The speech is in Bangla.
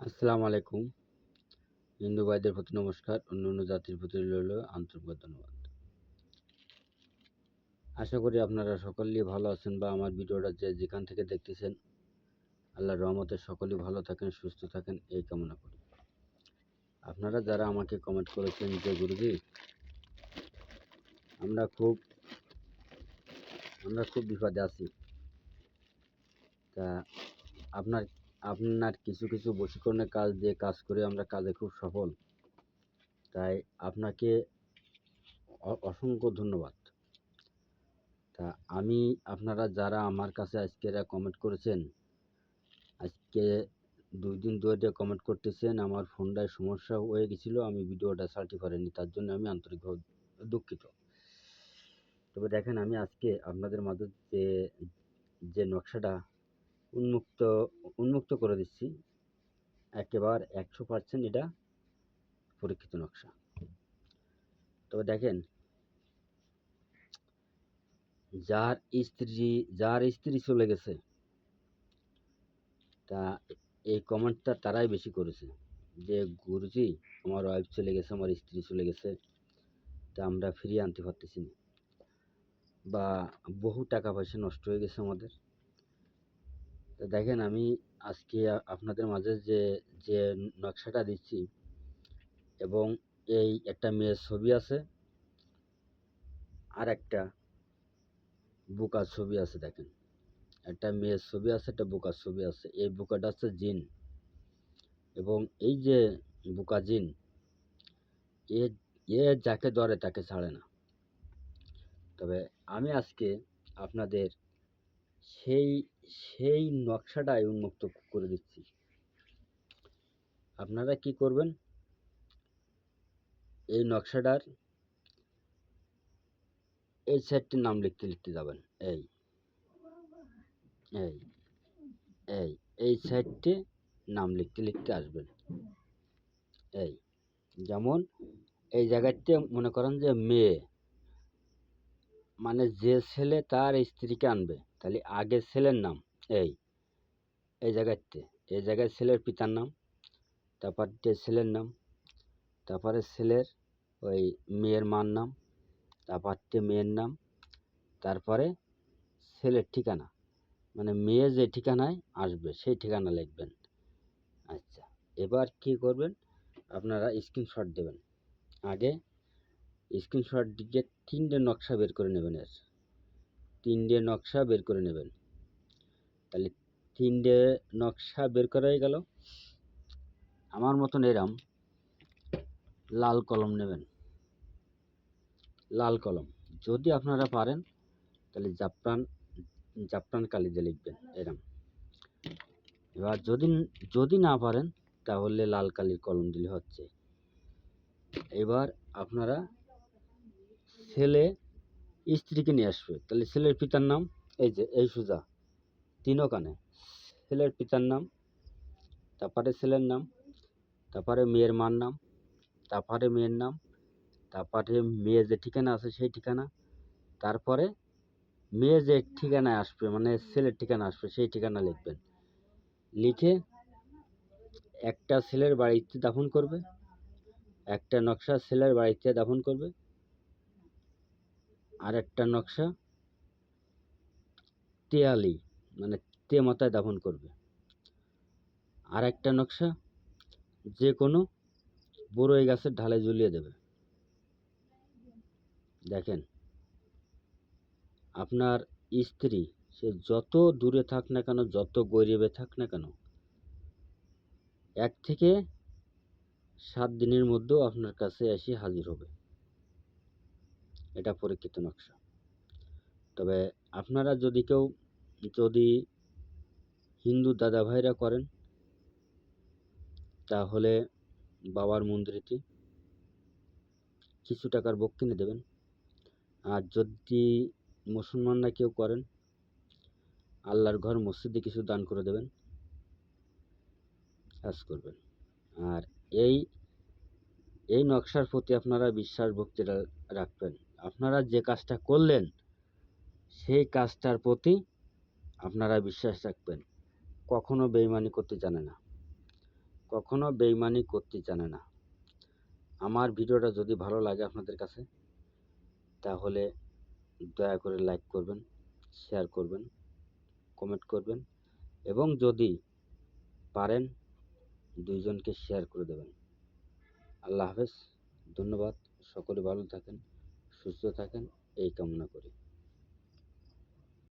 আসসালামু আলাইকুম। হিন্দু ভাইদের প্রতি নমস্কার, অন্য অন্য জাতির প্রতি রইল আন্তরিক ধন্যবাদ। আশা করি আপনারা সকলেই ভালো আছেন বা আমার ভিডিওটা যে যেখান থেকে দেখতেছেন, আল্লাহর রহমতে সকলেই ভালো থাকেন, সুস্থ থাকেন, এই কামনা করি। আপনারা যারা আমাকে কমেন্ট করেছেন যে গুরুজি, আমরা খুব আমরা খুব বিপদে আছি। তা আপনার আপনার কিছু কিছু বশীকরণের কাজ দিয়ে কাজ করে আমরা কাজে খুব সফল, তাই আপনাকে অসংখ্য ধন্যবাদ। তা আমি, আপনারা যারা আমার কাছে আজকে এরা কমেন্ট করেছেন, আজকে দুই দিন ধরে কমেন্ট করতেছেন, আমার ফোনটায় সমস্যা হয়ে গেছিল, আমি ভিডিওটা ছাড়তে পারিনি তার জন্য আমি আন্তরিকভাবে দুঃখিত। তবে দেখেন, আমি আজকে আপনাদের মাঝে যে যে নকশাটা উন্মুক্ত উন্মুক্ত করে দিচ্ছি। একেবারে একশো পার্সেন্ট এটা পরীক্ষিত নকশা। তবে দেখেন, যার স্ত্রী যার স্ত্রী চলে গেছে, তা এই কমেন্টটা তারাই বেশি করেছে। যে, গুরুজি, আমার ওয়াইফ চলে গেছে, আমার স্ত্রী চলে গেছে, তা আমরা ফিরিয়ে আনতে পারতেছি না। বা, বহু টাকা পয়সা নষ্ট হয়ে গেছে আমাদের। তো দেখেন আমি আজকে আপনাদের মাঝে যে যে নকশাটা দিচ্ছি এবং এই একটা মেয়ের ছবি আছে, আর একটা বুকার ছবি আছে দেখেন। একটা মেয়ের ছবি আছে, একটা বুকার ছবি আছে। এই বুকাটা হচ্ছে জিন এবং এই যে বুকা জিন, এ এ যাকে ধরে তাকে ছাড়ে না। তবে আমি আজকে আপনাদের সেই সেই নকশাটাই উন্মুক্ত করে দিচ্ছি। আপনারা কি করবেন? এই নকশাটার এই সেটটির নাম লিখতে লিখতে যাবেন। এই এই এই এই সাইডটি নাম লিখতে লিখতে আসবেন। এই, যেমন এই জায়গাতে মনে করেন যে মেয়ে। মানে যে ছেলে তার স্ত্রীকে আনবে। তাহলে আগের ছেলের নাম, এই এই জায়গাতে, এই জায়গায় ছেলের পিতার নাম, তারপর ছেলের নাম, তারপরে ছেলের ওই মেয়ের মার নাম, তারপর মেয়ের নাম, তারপরে ছেলের ঠিকানা মানে মেয়ে যে ঠিকানায় আসবে, সেই ঠিকানা লিখবেন। আচ্ছা এবার কি করবেন? আপনারা স্ক্রিনশট দেবেন। আগে স্ক্রিনশট দিয়ে তিনটে নকশা বের করে নেবেন এর। তিনটে নকশা বের করে নেবেন। তাহলে তিনটে নকশা বের করাই গেল। আমার মতন এরম লাল কলম নেবেন। লাল কলম। যদি আপনারা পারেন, তাহলে জাফরান জাফরান কালি দিয়ে লিখবেন এরম। এবার যদি যদি না পারেন, তাহলে লাল কালির কলম দিলে হচ্ছে। এবার আপনারা ছেলে স্ত্রীকে নিয়ে আসবে। তাহলে ছেলের পিতার নাম, এই যে, এই সুজা তিন ওখানে ছেলের পিতার নাম, তারপরে ছেলের নাম, তারপরে মেয়ের মার নাম, তারপরে মেয়ের নাম, তারপরে মেয়ে যে ঠিকানা আছে সেই ঠিকানা, তারপরে মেয়ে যে ঠিকানায় আসবে মানে ছেলের ঠিকানা আসবে, সেই ঠিকানা লিখবেন। লিখে একটা ছেলের বাড়িতে দাফন করবে, একটা নকশা ছেলের বাড়িতে দাফন করবে আর একটা নকশা তেয়ালি মানে তে মাথায় দাফন করবে। আর একটা নকশা যে কোনো বড়ই গাছের ঢালে ঝুলিয়ে দেবে। দেখেন, আপনার স্ত্রী সে যত দূরে থাক না কেন, যত গরিবে থাক না কেন, এক থেকে সাত দিনের মধ্যেও আপনার কাছে এসে হাজির হবে। এটা পরীক্ষিত নকশা। তবে আপনারা যদি কেউ, যদি হিন্দু দাদা ভাইরা করেন, তাহলে বাবার মন্দিরেতে কিছু টাকার বক কিনে দেবেন। আর যদি মুসলমানরা কেউ করেন, আল্লাহর ঘর মসজিদে কিছু দান করে দেবেন, কাজ করবেন। আর এই এই নকশার প্রতি আপনারা বিশ্বাস, ভক্তি রা- রাখবেন। আপনারা যে কাজটা করলেন, সেই কাজটার প্রতি আপনারা বিশ্বাস রাখবেন, কখনো বেইমানি করতে জানে না। কখনো বেইমানি করতে জানে না। আমার ভিডিওটা যদি ভালো লাগে আপনাদের কাছে, তাহলে দয়া করে লাইক করবেন, শেয়ার করবেন, কমেন্ট করবেন এবং যদি পারেন, দুইজনকে শেয়ার করে দেবেন। আল্লাহ হাফেজ, ধন্যবাদ, সকলে ভালো থাকেন। সুস্থ থাকেন এই কামনা করি।